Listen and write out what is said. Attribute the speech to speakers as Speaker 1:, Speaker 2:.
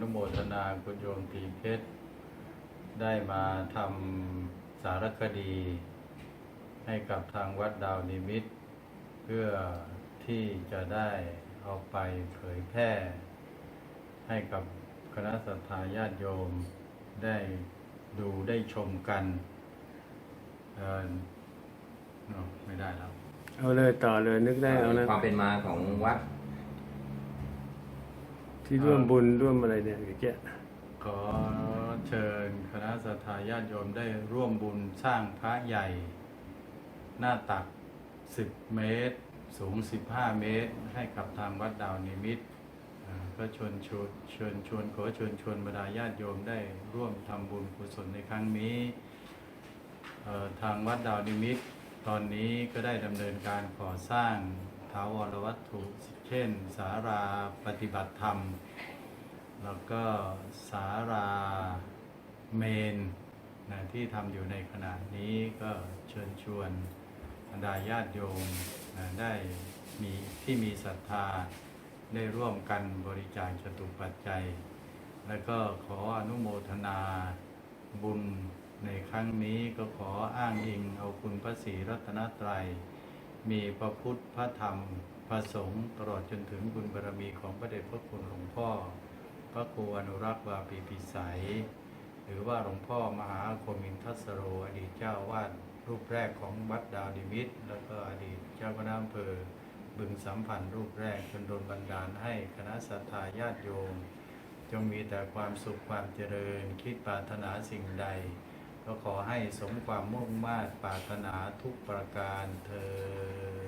Speaker 1: นุโมทนาคุณโยมตีเพชร ได้มาทำสารคดี ให้กับทางวัดดาวนิมิตรเพื่อที่จะได้เอาไปเผยแพร่ ให้กับคณะสัตยาญาติโยมได้ดูได้ชมกันเออเนอะไม่ได้แล้ว
Speaker 2: เอาเลยต่อเลยนึกได้เอานะ
Speaker 3: ความเป็นมาของวัด
Speaker 2: ที่ร่วมบุญร่วมอะไรเนี่ยแกะ
Speaker 1: ขอเชิญคณะสัตยาญาติโยมได้ร่วมบุญสร้างพระใหญ่ หน้าตัก 10 เมตร สูง 15 เมตร ให้กับทางวัดดาวนิมิตรก็ชวนชวนชิญชวนขอเชิญชวนบรรดาญาติโยมได้ร่วมทำบุญกุศลในครั้งนี้ ทางวัดดาวนิมิตรตอนนี้ก็ได้ดำเนินการก่อสร้าง ถาวรวัตถุเช่น สาราปฏิบัติธรรม แล้วก็สาราเมนนะที่ทำอยู่ในขณะนี้ก็เชิญชวนบรรดาญาติโยมนะได้มีที่มีศรัทธาได้ร่วมกันบริจาคจตุปัจจัย แล้วก็ขออนุโมทนาบุญในครั้งนี้ก็ขออ้างอิงเอาคุณพระศรีรัตนตรัย มีพระพุทธพระธรรมพระสงฆ์ตลอดจนถึงบุญบารมีของพระเดชพระคุณหลวงพ่อ พระครูอนุรักษ์วาปีปิสัย หรือว่าหลวงพ่อมหาโคมินทัสโรอดีตเจ้าวาดรูปแรกของวัดดาวดิมิตรแล้วก็อดีตเจ้าคณะอำเภอบึงสัมพันธ์รูปแรกจนโดนบันดาลให้คณะสัตยาญาติโยม จงมีแต่ความสุขความเจริญคิดปรารถนาสิ่งใด ก็ขอให้สมความมุ่งมา่ปรารถนาทุกประการเธอ